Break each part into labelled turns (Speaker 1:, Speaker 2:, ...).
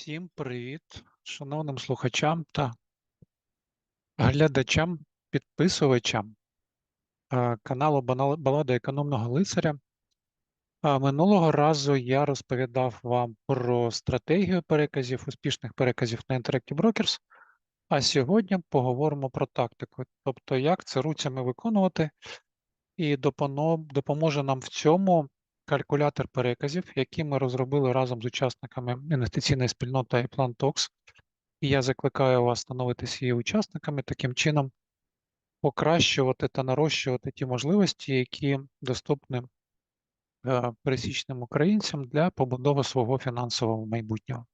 Speaker 1: Всім привіт, шановним слухачам та глядачам, підписувачам е, каналу Балада економного лицаря. Минулого разу я розповідав вам про стратегію переказів, успішних переказів на Interactive Brokers, а сьогодні поговоримо про тактику, тобто як це руцями виконувати, і допоможе нам в цьому калькулятор переказів, який ми розробили разом з учасниками інвестиційної спільноти iPlan Talks. І я закликаю вас становитися її учасниками, таким чином покращувати та нарощувати ті можливості, які доступні е, пересічним українцям для побудови свого фінансового майбутнього.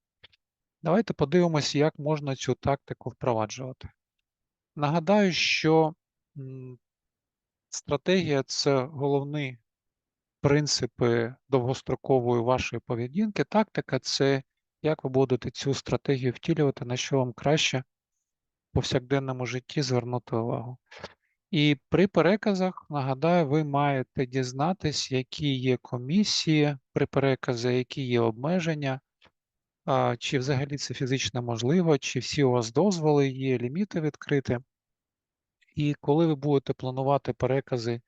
Speaker 1: Давайте подивимось, як можна цю тактику впроваджувати. Нагадаю, що стратегія це головні принципи довгострокової вашої поведінки. Тактика це як ви будете цю стратегію втілювати, на що вам краще в повсякденному житті звернути увагу. І при переказах, нагадаю, ви маєте дізнатись, які є комісії при переказі, які є обмеження, чи взагалі це фізично можливо, чи всі у вас дозволи є, ліміти відкриті. І коли ви будете планувати перекази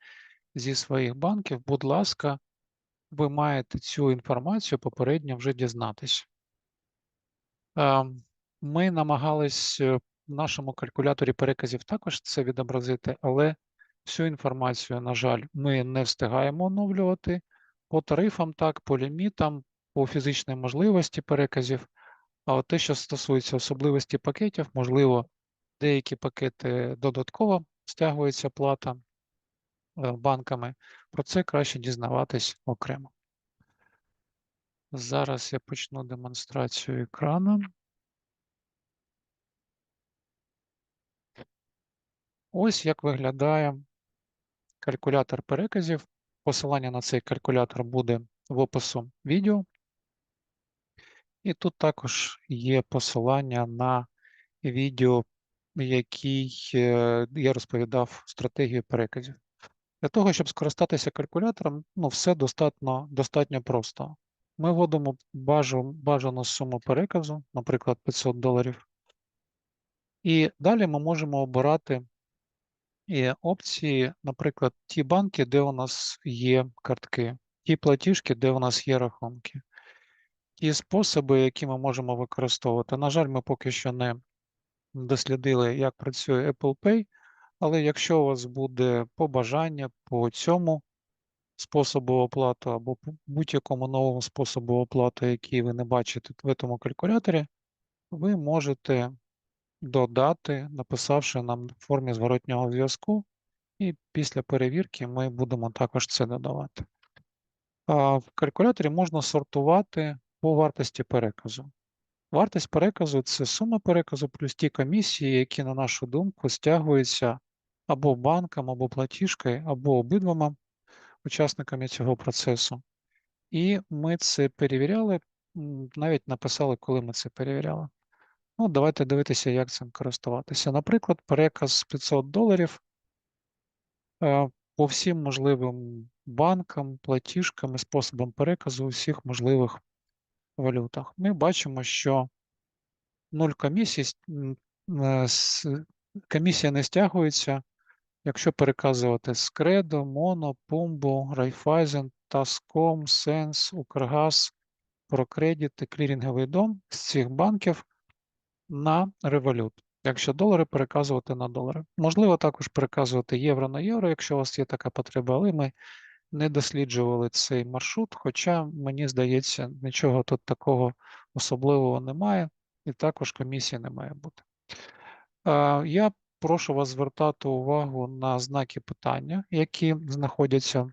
Speaker 1: зі своїх банків, будь ласка, ви маєте цю інформацію попередньо вже дізнатись. Ем, Ми намагались е, в нашому калькуляторі переказів також це відобразити, але всю інформацію, на жаль, ми не встигаємо оновлювати по тарифам, так, по лімітам, по фізичній можливості переказів. А от те, що стосується особливості пакетів, можливо, деякі пакети додатково стягується плата е, банками. Про це краще дізнаватись окремо. Зараз я почну демонстрацію екрану. Ось як виглядає калькулятор переказів. Посилання на цей калькулятор буде в опису відео. І тут також є посилання на відео, який е, я розповідав стратегію переказів. Для того, щоб скористатися калькулятором, ну, все достатньо, достатньо просто. Ми вводимо бажану суму переказу, наприклад, 500 доларів. І далі ми можемо обирати і опції, наприклад, ті банки, де у нас є картки, ті платіжки, де у нас є рахунки, ті способи, які ми можемо використовувати. На жаль, ми поки що не дослідили, як працює Apple Pay, але якщо у вас буде побажання по цьому способу оплати або по будь-якому новому способу оплати, який ви не бачите в цьому калькуляторі, ви можете додати, написавши нам в формі зворотнього зв'язку, і після перевірки ми будемо також це додавати. В калькуляторі можна сортувати по вартості переказу. Вартість переказу це сума переказу плюс ті комісії, які, на нашу думку, стягуються або банком, або платіжкою, або обидвома учасниками цього процесу. І ми це перевіряли, навіть написали, коли ми це перевіряли. Ну, давайте дивитися, як цим користуватися. Наприклад, переказ 500 доларів е, по всім можливим банкам, платіжкам і способам переказу у всіх можливих валютах. Ми бачимо, що 0 комісій, е, комісія не стягується, якщо переказувати з Кредо, Моно, Пумбо, Райфайзен, Таском, Сенс, Укргаз, Прокредит і клірінговий дом з цих банків на револют. Якщо долари переказувати на долари. Можливо також переказувати євро на євро, якщо у вас є така потреба, але ми не досліджували цей маршрут, хоча, мені здається, нічого тут такого особливого немає, і також комісії не має бути. Я прошу вас звертати увагу на знаки питання, які знаходяться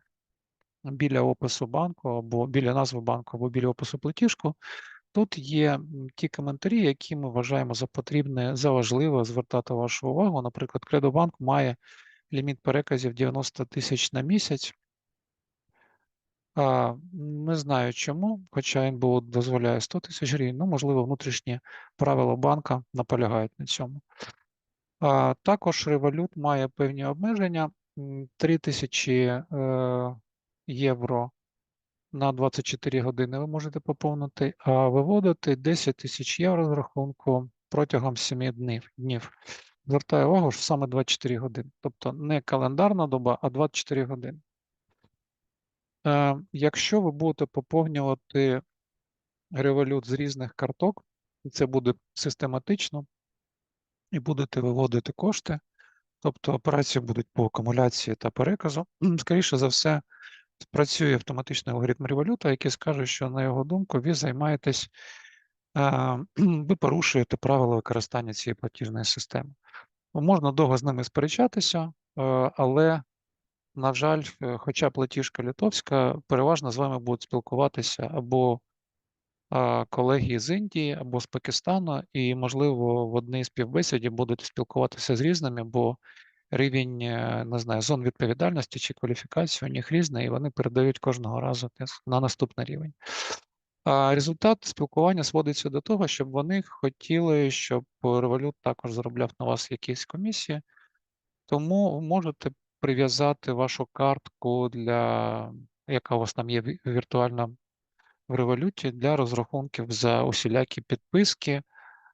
Speaker 1: біля опису банку або біля назви банку, або біля опису платіжку. Тут є ті коментарі, які ми вважаємо за потрібне, за важливе звертати вашу увагу. Наприклад, Кредобанк має ліміт переказів 90 тисяч на місяць. Не знаю чому, хоча НБУ дозволяє 100 тисяч гривень, ну, можливо, внутрішні правила банка наполягають на цьому. Також Revolut має певні обмеження. 3 тисячі е, євро на 24 години ви можете поповнити, а виводити 10 тисяч євро з рахунку протягом 7 днів. днів. Звертаю увагу, що саме 24 години. Тобто не календарна доба, а 24 години. Е, Якщо ви будете поповнювати револют з різних карток, і це буде систематично, і будете виводити кошти, тобто операції будуть по акумуляції та переказу, скоріше за все, спрацює автоматичний алгоритм революта, який скаже, що, на його думку, ви займаєтесь, ви порушуєте правила використання цієї платіжної системи. Можна довго з ними сперечатися, е, але, на жаль, е, хоча платіжка литовська, переважно з вами будуть спілкуватися або колеги з Індії, або з Пакистану, і, можливо, в одній співбесіді будуть спілкуватися з різними, бо рівень е, не знаю, зон відповідальності чи кваліфікації у них різний, і вони передають кожного разу на наступний рівень. А результат спілкування сводиться до того, щоб вони хотіли, щоб револют також заробляв на вас якісь комісії, тому можете прив'язати вашу картку для яка у вас там є віртуальна в революті для розрахунків за усілякі підписки,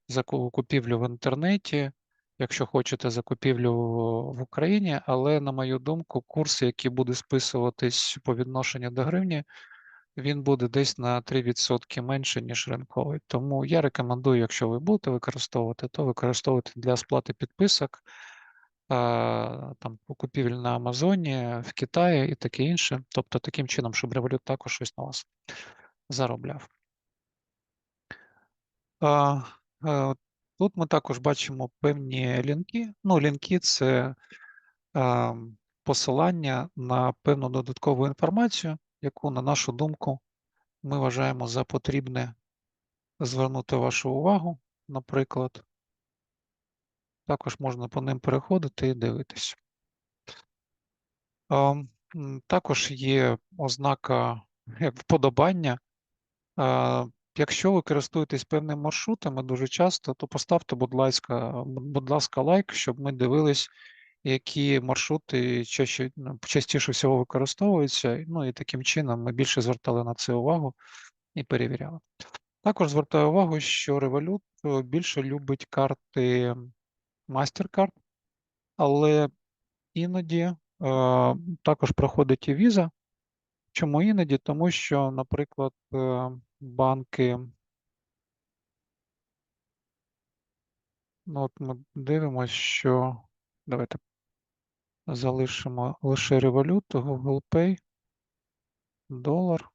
Speaker 1: за купівлю в інтернеті, якщо хочете закупівлю в Україні, але, на мою думку, курс, який буде списуватись по відношенню до гривні, він буде десь на 3% менше, ніж ринковий. Тому я рекомендую, якщо ви будете використовувати, то використовувати для сплати підписок, там купівель на Амазоні, в Китаї і таке інше. Тобто таким чином, щоб револют також щось на вас заробляв. Тут ми також бачимо певні лінки. Ну, лінки це посилання на певну додаткову інформацію, яку, на нашу думку, ми вважаємо за потрібне звернути вашу увагу, наприклад. Також можна по ним переходити і дивитися. Також є ознака як вподобання. Якщо ви користуєтесь певними маршрутами дуже часто, то поставте, будь ласка, будь ласка, лайк, щоб ми дивились, які маршрути чаще, ну, частіше всього використовуються. Ну і таким чином ми більше звертали на це увагу і перевіряли. Також звертаю увагу, що Revolut е, більше любить карти MasterCard, але іноді е, також проходить і Visa. Чому іноді? Тому що, наприклад, е, банки. Ну, от ми дивимося, що давайте залишимо лише революту, Google Pay, долар.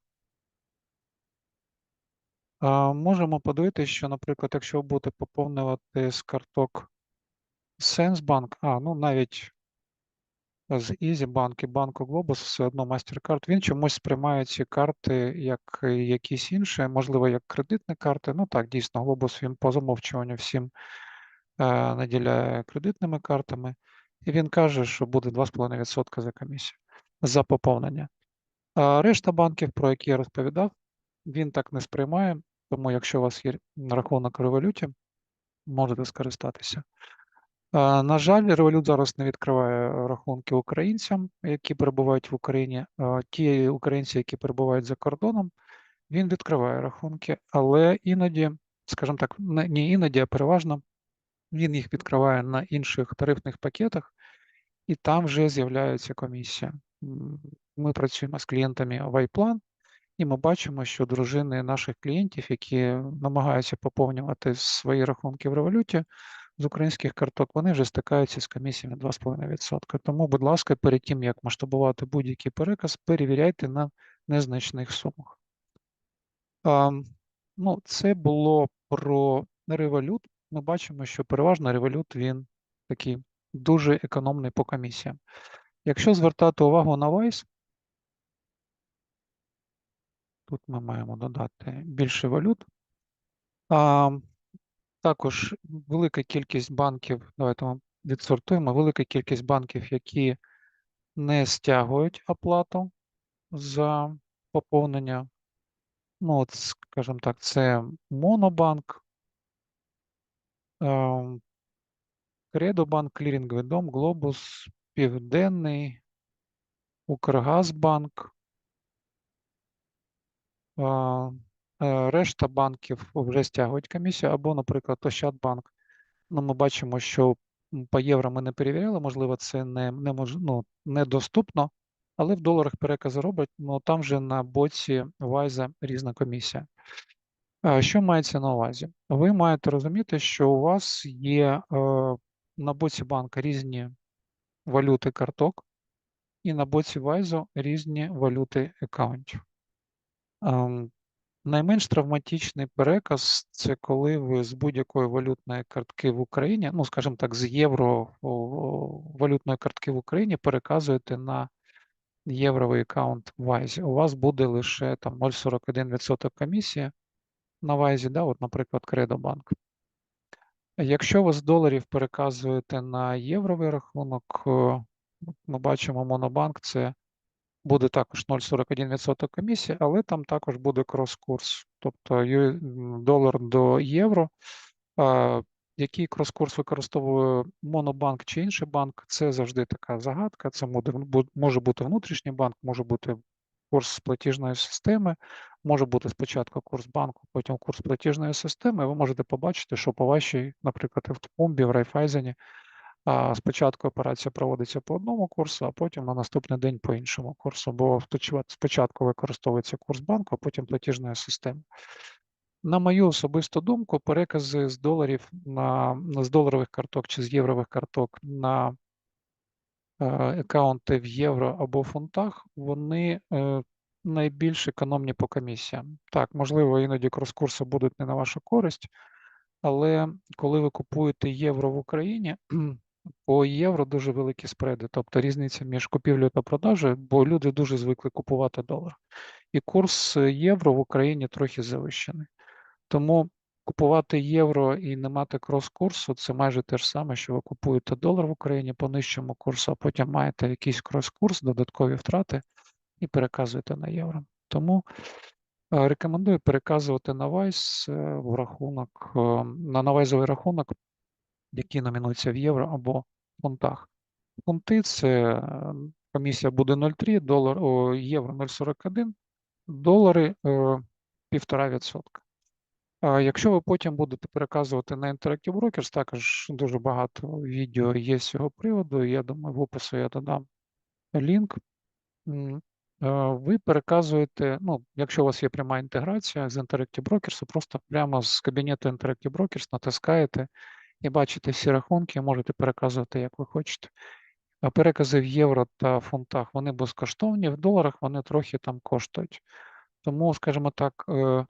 Speaker 1: А, Можемо подивитися, що, наприклад, якщо ви будете поповнювати з карток Сенсбанк, а, ну навіть з EasyBank і банку Globus все одно MasterCard, він чомусь сприймає ці карти як якісь інші, можливо, як кредитні карти. Ну так, дійсно, Globus він по замовчуванню всім е, наділяє кредитними картами. І він каже, що буде 2,5% за комісію за поповнення. А решта банків, про які я розповідав, він так не сприймає, тому якщо у вас є рахунок у революті, можете скористатися. На жаль, Revolut зараз не відкриває рахунки українцям, які перебувають в Україні. Ті українці, які перебувають за кордоном, він відкриває рахунки, але іноді, скажімо так, не іноді, а переважно він їх відкриває на інших тарифних пакетах, і там вже з'являється комісія. Ми працюємо з клієнтами Вайплан, і ми бачимо, що дружини наших клієнтів, які намагаються поповнювати свої рахунки в революті, з українських карток, вони вже стикаються з комісіями 2,5%. Тому, будь ласка, перед тим, як масштабувати будь-який переказ, перевіряйте на незначних сумах. А, ну, Це було про револют. Ми бачимо, що переважно револют він такий дуже економний по комісіям. Якщо звертати увагу на Vice, тут ми маємо додати більше валют. А, також велика кількість банків, давайте ми відсортуємо, велика кількість банків, які не стягують оплату за поповнення. Ну, от, скажімо так, це Монобанк, Кредобанк, Клірінговий дом, Глобус, Південний, Укргазбанк, решта банків вже стягують комісію, або, наприклад, Ощадбанк. Ну, ми бачимо, що по євро ми не перевіряли, можливо, це не, не мож, ну, недоступно, але в доларах перекази роблять, ну там вже на боці Вайза різна комісія. Що мається на увазі? Ви маєте розуміти, що у вас є е, на боці банка різні валюти карток, і на боці Вайзу різні валюти аккаунтів. Найменш травматичний переказ це коли ви з будь-якої валютної картки в Україні, ну, скажімо так, з євро валютної картки в Україні переказуєте на євровий аккаунт Вайзі. У вас буде лише там 0,41% комісія на Вайзі, да, от, наприклад, Кредобанк. Якщо ви з доларів переказуєте на євровий рахунок, е, ми бачимо Монобанк, це буде також 0,41% комісії, але там також буде крос-курс, тобто долар до євро. Який крос-курс використовує Монобанк чи інший банк, це завжди така загадка. Це може бути внутрішній банк, може бути курс платіжної системи, може бути спочатку курс банку, потім курс платіжної системи. Ви можете побачити, що по вашій, наприклад, в Тумбі, в Райфайзені, спочатку операція проводиться по одному курсу, а потім на наступний день по іншому курсу, бо спочатку використовується курс банку, а потім платіжної системи. На мою особисту думку, перекази з доларів на з доларових карток чи з єврових карток на е, аккаунти в євро або фунтах, вони е, найбільш економні по комісіям. Так, можливо, іноді крос-курси будуть не на вашу користь, але коли ви купуєте євро в Україні, по євро дуже великі спреди, тобто різниця між купівлею та продажею, бо люди дуже звикли купувати долар. І курс євро в Україні трохи завищений. Тому купувати євро і не мати крос-курсу це майже те ж саме, що ви купуєте долар в Україні по нижчому курсу, а потім маєте якийсь крос-курс, додаткові втрати і переказуєте на євро. Тому е, рекомендую переказувати на Вайс е, в рахунок, е, на навайзовий рахунок, який номінується в євро або фунтах. Фунти це е, комісія буде 0,3, долар, о, євро 0,41, долари е, 1,5%. А Якщо ви потім будете переказувати на Interactive Brokers, також дуже багато відео є з цього приводу. Я думаю, в опису я додам лінк. Е, Ви переказуєте, ну, якщо у вас є пряма інтеграція з Interactive Brokers, просто прямо з кабінету Interactive Brokers натискаєте і бачите всі рахунки, можете переказувати, як ви хочете. А перекази в євро та фунтах вони безкоштовні, в доларах вони трохи там коштують. Тому, скажімо так, е,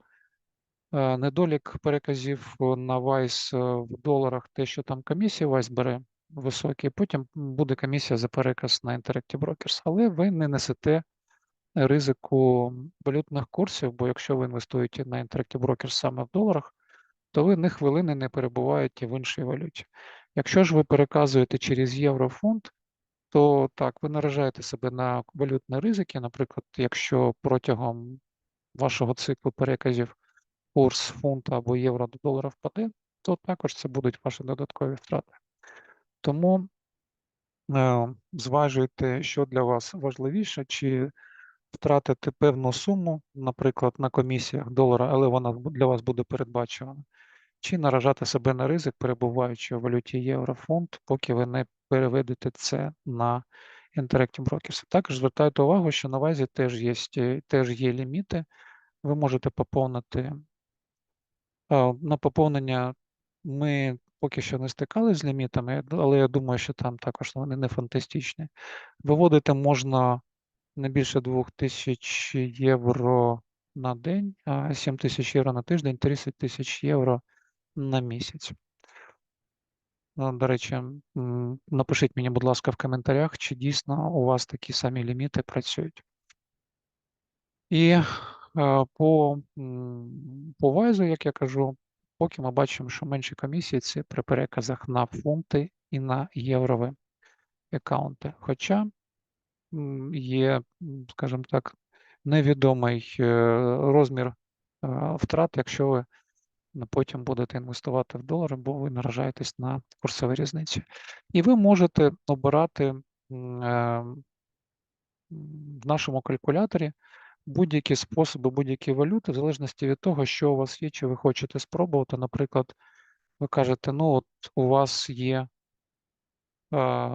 Speaker 1: Е, Недолік переказів на Вайс е, в доларах, те, що там комісія Вайс бере високі, потім буде комісія за переказ на Interactive Brokers, але ви не несете ризику валютних курсів, бо якщо ви інвестуєте на Interactive Brokers саме в доларах, то ви хвилини не перебуваєте в іншій валюті. Якщо ж ви переказуєте через єврофунт, то так, ви наражаєте себе на валютні ризики. Наприклад, якщо протягом вашого циклу переказів курс фунта або євро до долара впаде, то також це будуть ваші додаткові втрати. Тому е, зважуйте, що для вас важливіше, чи втратити певну суму, наприклад, на комісіях долара, але вона для вас буде передбачена, чи наражати себе на ризик, перебуваючи в валюті євро-фунт, поки ви не переведете це на Interactive Brokers. Також звертайте увагу, що на вазі теж є, теж є ліміти. Ви можете поповнити На поповнення ми поки що не стикалися з лімітами, але я думаю, що там також вони не фантастичні. Виводити можна не більше 2000 євро на день, а 7 тисяч євро на тиждень, 30 тисяч євро на місяць. До речі, напишіть мені, будь ласка, в коментарях, чи дійсно у вас такі самі ліміти працюють. І е, по, по вайзу, як я кажу, поки ми бачимо, що менші комісії це при переказах на фунти і на єврові аккаунти. Хоча є, скажімо так, невідомий е, розмір е, втрат, якщо ви потім будете інвестувати в долари, бо ви наражаєтесь на курсові різниці. І ви можете обирати е, в нашому калькуляторі будь-які способи, будь-які валюти, в залежності від того, що у вас є, чи ви хочете спробувати. Наприклад, ви кажете, ну от у вас є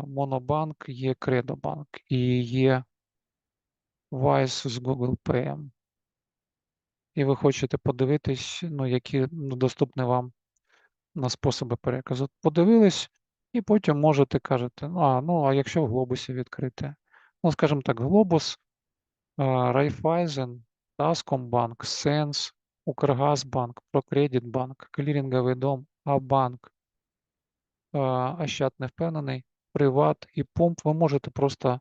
Speaker 1: Монобанк, є Кредобанк і є Wise з Google Pay. І ви хочете подивитись, ну, які ну, доступні вам на способи переказу. Подивились, і потім можете кажете, а, ну, а якщо в глобусі відкрити? Ну, скажімо так, глобус, Райфайзен, Таскомбанк, Сенс, Укргазбанк, Прокредитбанк, Клірінговий дом, Абанк, Ощад не впевнений, Приват і Помп. Ви можете просто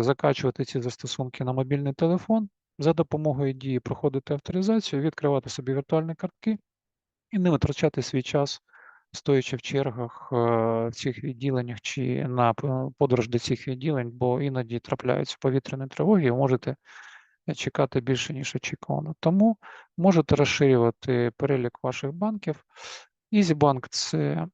Speaker 1: закачувати ці застосунки на мобільний телефон, за допомогою дії проходити авторизацію, відкривати собі віртуальні картки і не витрачати свій час, стоячи в чергах е, в цих відділеннях чи на подорож до цих відділень, бо іноді трапляються повітряні тривоги, і можете чекати більше, ніж очікувано. Тому можете розширювати перелік ваших банків. EasyBank – це,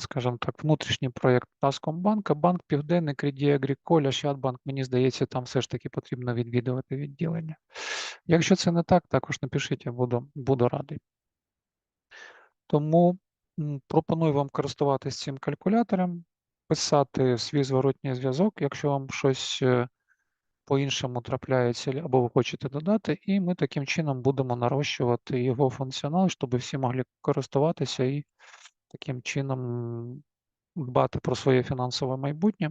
Speaker 1: скажімо так, внутрішній проєкт Таскомбанка, Банк Південний, Credit Agricole, Ощадбанк, мені здається, там все ж таки потрібно відвідувати відділення. Якщо це не так, також напишіть, я буду, буду радий. Тому пропоную вам користуватись цим калькулятором, писати свій зворотній зв'язок, якщо вам щось е, по-іншому трапляється або ви хочете додати, і ми таким чином будемо нарощувати його функціонал, щоб всі могли користуватися і таким чином дбати про своє фінансове майбутнє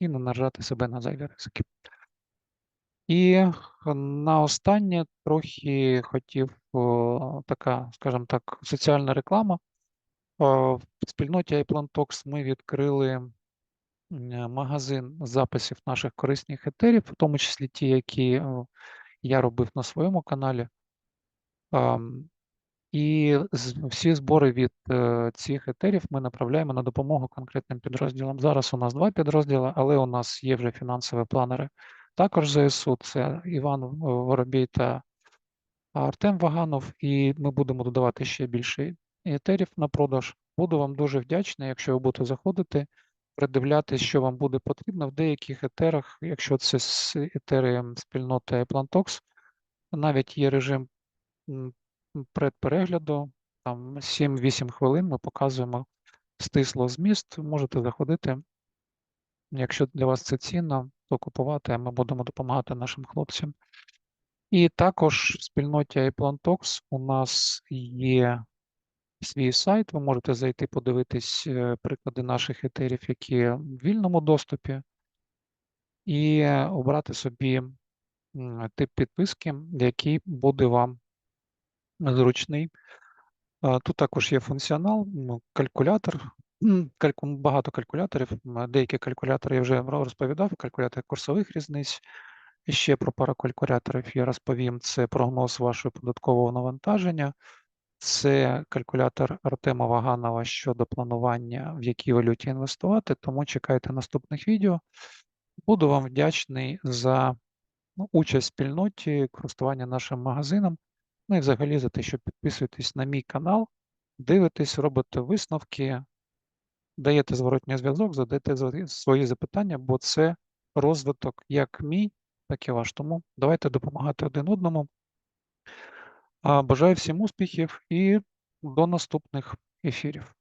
Speaker 1: і не наражати себе на зайві ризики. І на останнє трохи хотів о, така, скажімо так, соціальна реклама. О, В спільноті iPlan Talks ми відкрили магазин записів наших корисних етерів, в тому числі ті, які о, я робив на своєму каналі. І всі збори від цих етерів ми направляємо на допомогу конкретним підрозділам. Зараз у нас два підрозділи, але у нас є вже фінансові планери. Також ЗСУ це Іван е, Воробій та Артем Ваганов, і ми будемо додавати ще більше етерів на продаж. Буду вам дуже вдячний, якщо ви будете заходити, придивлятись, що вам буде потрібно в деяких етерах, якщо це з етери спільноти Plantox, навіть є режим предперегляду, там 7-8 хвилин ми показуємо стисло зміст. Можете заходити. Якщо для вас це цінно, то купувати, а ми будемо допомагати нашим хлопцям. І також в спільноті iPlantox у нас є свій сайт. Ви можете зайти подивитись е, приклади наших етерів, які в вільному доступі, і обрати собі тип підписки, який буде вам зручний. Тут також є функціонал, ну, калькулятор. Кальку- Багато калькуляторів. Деякі калькулятори я вже розповідав, калькулятор курсових різниць. Ще про пару калькуляторів я розповім. Це прогноз вашого податкового навантаження, це калькулятор Артема Ваганова щодо планування, в якій валюті інвестувати. Тому чекайте наступних відео. Буду вам вдячний за ну, участь в спільноті, користування нашим магазином. Ну і взагалі за те, що підписуєтесь на мій канал, дивитесь, робите висновки, даєте зворотній зв'язок, задаєте свої запитання, бо це розвиток як мій, так і ваш. Тому давайте допомагати один одному. Бажаю всім успіхів і до наступних ефірів.